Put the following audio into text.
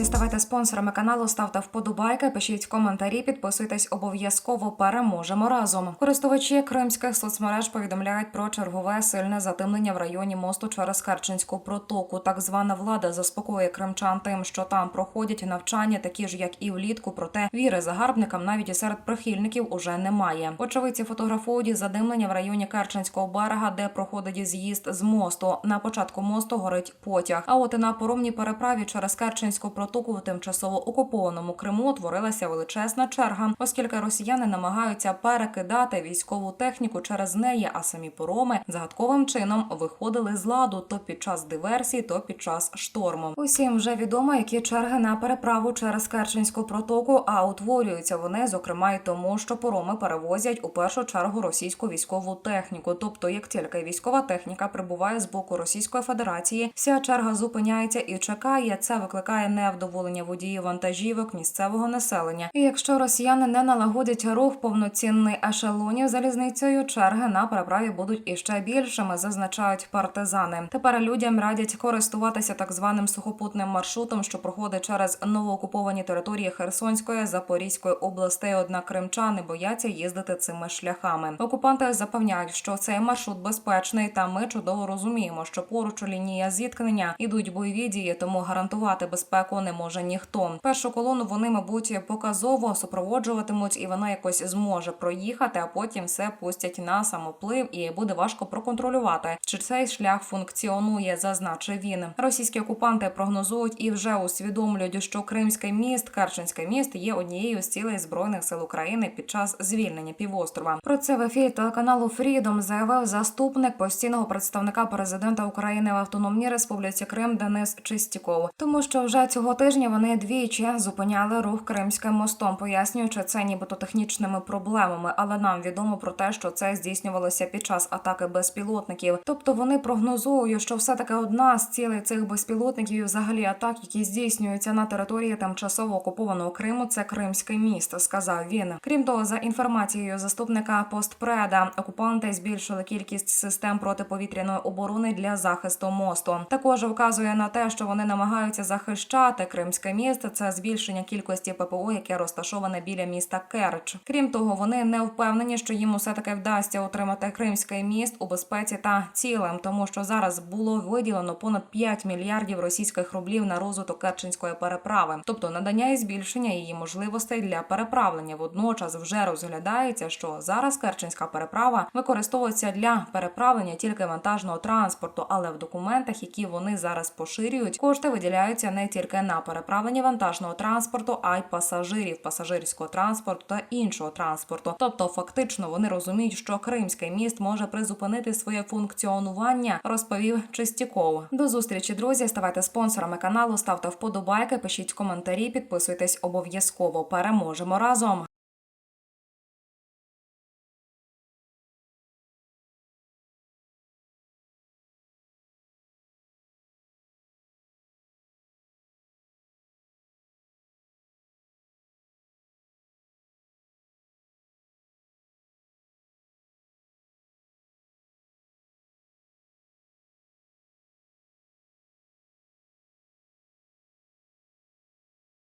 друзі, ставайте спонсорами каналу, ставте вподобайки, пишіть коментарі, підписуйтесь обов'язково. Переможемо разом. Користувачі кримських соцмереж повідомляють про чергове сильне затемнення в районі мосту через Керченську протоку. Так звана влада заспокоює кримчан тим, що там проходять навчання, такі ж як і влітку. Проте віри загарбникам навіть і серед прихильників уже немає. Очевидці фотографують задимлення в районі Керченського берега, де проходить з'їзд з мосту. На початку мосту горить потяг. А от і на поромній переправі через Керченську протоку в тимчасово окупованому Криму утворилася величезна черга, оскільки росіяни намагаються перекидати військову техніку через неї, а самі пороми загадковим чином виходили з ладу то під час диверсії, то під час шторму. Усім вже відомо, які черги на переправу через Керченську протоку, а утворюються вони, зокрема, й тому, що пороми перевозять у першу чергу російську військову техніку. Тобто, як тільки військова техніка прибуває з боку Російської Федерації, вся черга зупиняється і чекає. Це викликає невдоволення водіїв вантажівок місцевого населення. І якщо росіяни не налагодять рух повноцінний ешелонів залізницею, черги на переправі будуть іще більшими, зазначають партизани. Тепер людям радять користуватися так званим сухопутним маршрутом, що проходить через новоокуповані території Херсонської Запорізької областей. Однак кримчани бояться їздити цими шляхами. Окупанти запевняють, що цей маршрут безпечний, та ми чудово розуміємо, що поруч у лінія зіткнення ідуть бойові дії, тому гарантувати безпеку не може ніхто. Першу колону вони, мабуть, показово супроводжуватимуть, і вона якось зможе проїхати, а потім все пустять на самоплив, і буде важко проконтролювати, чи цей шлях функціонує, зазначив він. Російські окупанти прогнозують і вже усвідомлюють, що Кримський міст, Керченський міст є однією з цілей збройних сил України під час звільнення півострова. Про це в ефірі телеканалу Фрідом заявив заступник постійного представника президента України в Автономній Республіці Крим Денис Чистіков. Тому що вже цього тижня вони двічі зупиняли рух Кримським мостом, пояснюючи це нібито технічними проблемами. Але нам відомо про те, що це здійснювалося під час атаки безпілотників. Тобто вони прогнозують, що все таки одна з цілей цих безпілотників і взагалі атак, які здійснюються на території тимчасово окупованого Криму, це Кримське місто, сказав він. Крім того, за інформацією заступника постпреда, окупанти збільшили кількість систем протиповітряної оборони для захисту мосту. Також вказує на те, що вони намагаються захищати Кримське місто. Це збільшення кількості ППО, яке розташоване біля міста Керч. Крім того, вони не впевнені, що їм усе таки вдасться отримати Кримський міст у безпеці та цілем, тому що зараз було виділено понад 5 мільярдів російських рублів на розвиток Керченської переправи, тобто надання і збільшення її можливостей для переправлення. Водночас вже розглядається, що зараз Керченська переправа використовується для переправлення тільки вантажного транспорту, але в документах, які вони зараз поширюють, кошти виділяються не тільки на переправлення вантажного транспорту, а й пасажирів, пасажирського транспорту та іншого транспорту. Тобто, фактично, вони розуміють, що Кримський міст може призупинити своє функціонування, розповів Чистяков. До зустрічі, друзі. Ставайте спонсорами каналу, ставте вподобайки, пишіть коментарі, підписуйтесь обов'язково. Переможемо разом.